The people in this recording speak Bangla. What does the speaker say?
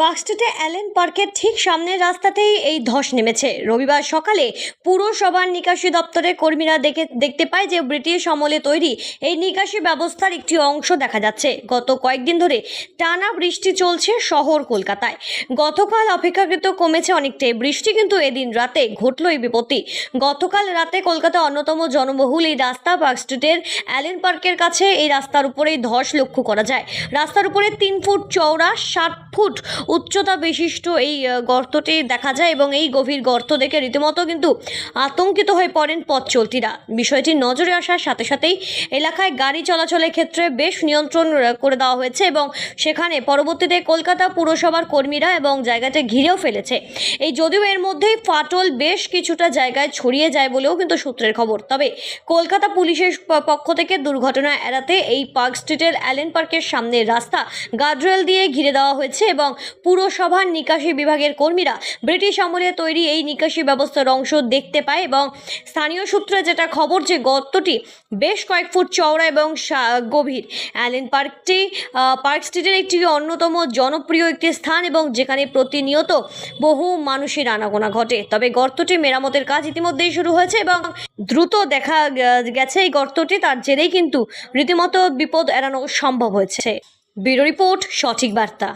পার্কস্ট্রিটে অ্যালেন পার্কের ঠিক সামনের রাস্তাতেই এই ধস নেমেছে। রবিবার সকালে পুরসভার নিকাশি দপ্তরের কর্মীরা দেখে দেখতে পায় যে ব্রিটিশ আমলে তৈরি এই নিকাশি ব্যবস্থার একটি অংশ দেখা যাচ্ছে। গত কয়েকদিন ধরে টানা বৃষ্টি চলছে শহর কলকাতায়। গতকাল অপেক্ষাকৃত কমেছে অনেকটাই। বৃষ্টি কিন্তু এদিন রাতে ঘটল এই বিপত্তি। গতকাল রাতে কলকাতা অন্যতম জনবহুল এই রাস্তা পার্ক স্ট্রিটের অ্যালেন পার্কের কাছে এই রাস্তার উপরেই ধস লক্ষ্য করা যায়। রাস্তার উপরে তিন ফুট চওড়া ষাট ফুট উচ্চতা বিশিষ্ট এই গর্তটি দেখা যায় এবং এই গভীর গর্ত দেখে রীতিমতো কিন্তু আতঙ্কিত হয়ে পড়েন পথ চলতিরা। বিষয়টি নজরে আসার সাথে সাথেই এলাকায় গাড়ি চলাচলের ক্ষেত্রে বেশ নিয়ন্ত্রণ করে দেওয়া হয়েছে এবং সেখানে পরবর্তীতে কলকাতা পুরসভার কর্মীরা এবং জায়গাটা ঘিরেও ফেলেছে। এই যদিও এর মধ্যেই ফাটল বেশ কিছুটা জায়গায় ছড়িয়ে যায় বলেও কিন্তু সূত্রের খবর। তবে কলকাতা পুলিশের পক্ষ থেকে দুর্ঘটনা এড়াতে এই পার্ক স্ট্রিটের অ্যালেন পার্কের সামনের রাস্তা গার্ডরেল দিয়ে ঘিরে দেওয়া হয়েছে এবং পুরসভার নিকাশি বিভাগের কর্মীরা ব্রিটিশ আমলে তৈরি এই নিকাশি ব্যবস্থার অংশ দেখতে পায় এবং স্থানীয় সূত্রে যেটা খবর যে গর্তটি বেশ কয়েক ফুট চওড়া এবং গভীর। অ্যালেন পার্কটি পার্ক স্ট্রিটের একটি অন্যতম জনপ্রিয় একটি স্থান এবং যেখানে প্রতিনিয়ত বহু মানুষের আনাগোনা ঘটে। তবে গর্তটি মেরামতের কাজ ইতিমধ্যেই শুরু হয়েছে এবং দ্রুত দেখা গেছে এই গর্তটি, তার জেরেই কিন্তু রীতিমতো বিপদ এড়ানো সম্ভব হয়েছে। ব্যুরো রিপোর্ট, সঠিক বার্তা।